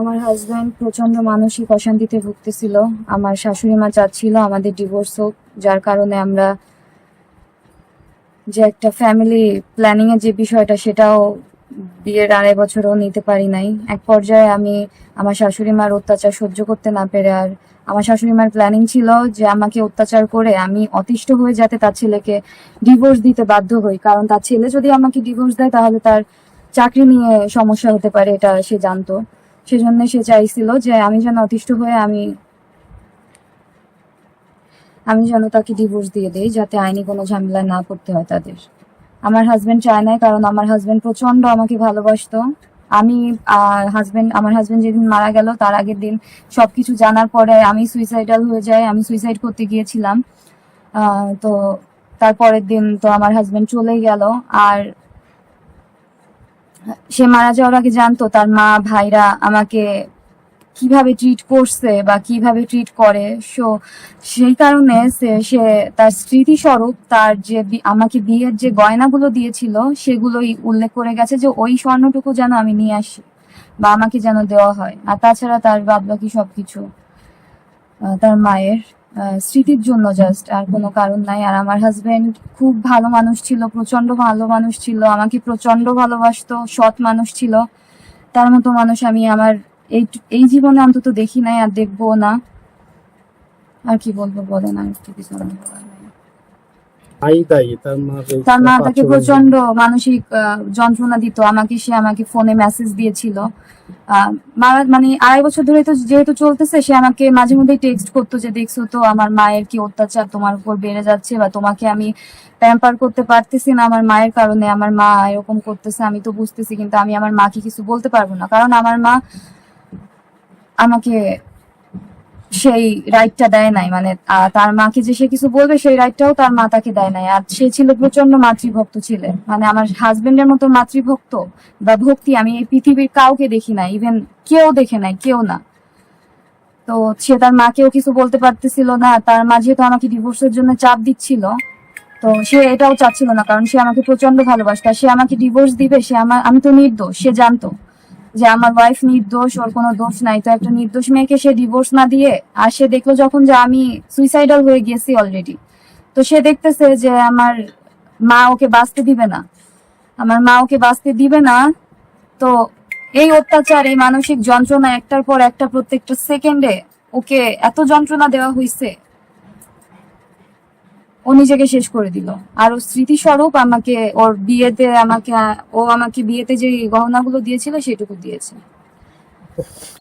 আমার হাজব্যান্ড প্রচণ্ড মানসিক অশান্তিতে ভুগতেছিল। আমার শাশুড়ি মা চাচ্ছিল আমাদের ডিভোর্স হোক, যার কারণে আমরা যে একটা ফ্যামিলি প্ল্যানিং এর যে বিষয়টা, সেটাও বিয়ের আড়াই বছরও নিতে পারি নাই। এক পর্যায়ে আমি আমার শাশুড়ি মার অত্যাচার সহ্য করতে না পেরে আর আমার শাশুড়ি মার প্ল্যানিং ছিল যে আমাকে অত্যাচার করে আমি অতিষ্ঠ হয়ে যাতে তার ছেলেকে ডিভোর্স দিতে বাধ্য হই। কারণ তার ছেলে যদি আমাকে ডিভোর্স দেয়, তাহলে তার চাকরি নিয়ে সমস্যা হতে পারে, এটা সে জানতো। সেজন্য সে চাইছিল যে আমি যেন অতিষ্ঠ হয়ে আমি আমি যেন তাকে ডিভোর্স দিয়ে দেই যাতে আইনি কোনো ঝামেলা না করতে হয় তাদের। আমার হাজবেন্ড চায় নাই কারণ আমার হাজবেন্ড প্রচণ্ড আমাকে ভালোবাসতো। আমি হাজবেন্ড আমার হাজবেন্ড যেদিন মারা গেল তার আগের দিন সবকিছু জানার পরে আমি সুইসাইডাল হয়ে যাই, আমি সুইসাইড করতে গিয়েছিলাম। তো তারপরের দিন তো আমার হাজবেন্ড চলেই গেল। আর সে মারা যাওয়ার আগে জানতো তার মা ভাইরা আমাকে কীভাবে ট্রিট করছে বা কীভাবে ট্রিট করে। সো সেই কারণে সে- তার স্মৃতিস্বরূপ তার যে আমাকে বিয়ের যে গয়নাগুলো দিয়েছিল সেগুলোই উল্লেখ করে গেছে যে ওই স্বর্ণটুকু যেন আমি নিয়ে আসি বা আমাকে যেন দেওয়া হয়। আর তাছাড়া তার বাদবাকি সবকিছু আহ, তার মায়ের। স্মৃতির জন্য জাস্ট আর কোনো কারণ নাই। আর আমার হাজব্যান্ড খুব ভালো মানুষ ছিল প্রচণ্ড ভালো মানুষ ছিল, আমাকে প্রচণ্ড ভালোবাসতো, সৎ মানুষ ছিল। তার মতো মানুষ আমি আমার এই এই জীবনে অন্তত দেখি নাই আর দেখব না। আর কি বলব, বলেন আর একটু কিছু আমার বলার নাই। আই দায়ী তার মা তাকে প্রচণ্ড মানসিক যন্ত্রণা দিত আমাকে সে আমাকে ফোনে মেসেজ দিয়েছিল। মানে আড়াই বছর ধরে তো যেহেতু চলতেছে সে আমাকে মাঝে মধ্যে টেক্সট করতো যে দেখছ তো আমার মায়ের কি অত্যাচার তোমার উপর বেড়ে যাচ্ছে বা তোমাকে আমি প্যাম্পার করতে পারতেছি না আমার মায়ের কারণে আমার মা এরকম করতেছে আমি তো বুঝতেছি কিন্তু আমি আমার মাকে কিছু বলতে পারব না। কারণ আমার মা আমাকে সেই রাইটটা দেয় নাই মানে তার মাকে যে সে কিছু বলবে, সেই রাইটটাও তার মা তাকে দেয় নাই। আর সে ছিল প্রচণ্ড মাতৃভক্ত ছিলেন মানে আমার হাজবেন্ডের মতো মাতৃভক্ত বা ভক্তি আমি এই পৃথিবীর কাউকে দেখি না ইভেন কেউ দেখে নাই, কেউ না। তো সে তার মাকেও কিছু বলতে পারতেছিল না তার মা যেহেতু আমাকে ডিভোর্সের জন্য চাপ দিচ্ছিল, তো সে এটাও চাচ্ছিল না, কারণ সে আমাকে প্রচণ্ড ভালোবাসত। সে আমাকে ডিভোর্স দিবে, সে আমার আমি তো নির্দোষ, সে জানতো। যে আমার ওয়াইফ নির্দোষ, ওর কোনো দোষ নাই। তো একটা নির্দোষ মেয়েকে সে ডিভোর্স না দিয়ে, আর সে দেখল যখন যে আমি সুইসাইডাল হয়ে গেছি অলরেডি তো সে দেখতেছে যে আমার মা ওকে বাঁচতে দিবে না। আমার মা ওকে বাঁচতে দিবে না। তো এই অত্যাচার, এই মানসিক যন্ত্রণা একটার পর একটা প্রত্যেকটা সেকেন্ডে ওকে এত যন্ত্রণা দেওয়া হয়েছে ও নিজেকে শেষ করে দিল। আর ও স্মৃতিস্বরূপ আমাকে, ওর বিয়েতে আমাকে, ও আমাকে বিয়েতে যে গহনাগুলো দিয়েছিল, সেটুকু দিয়েছে।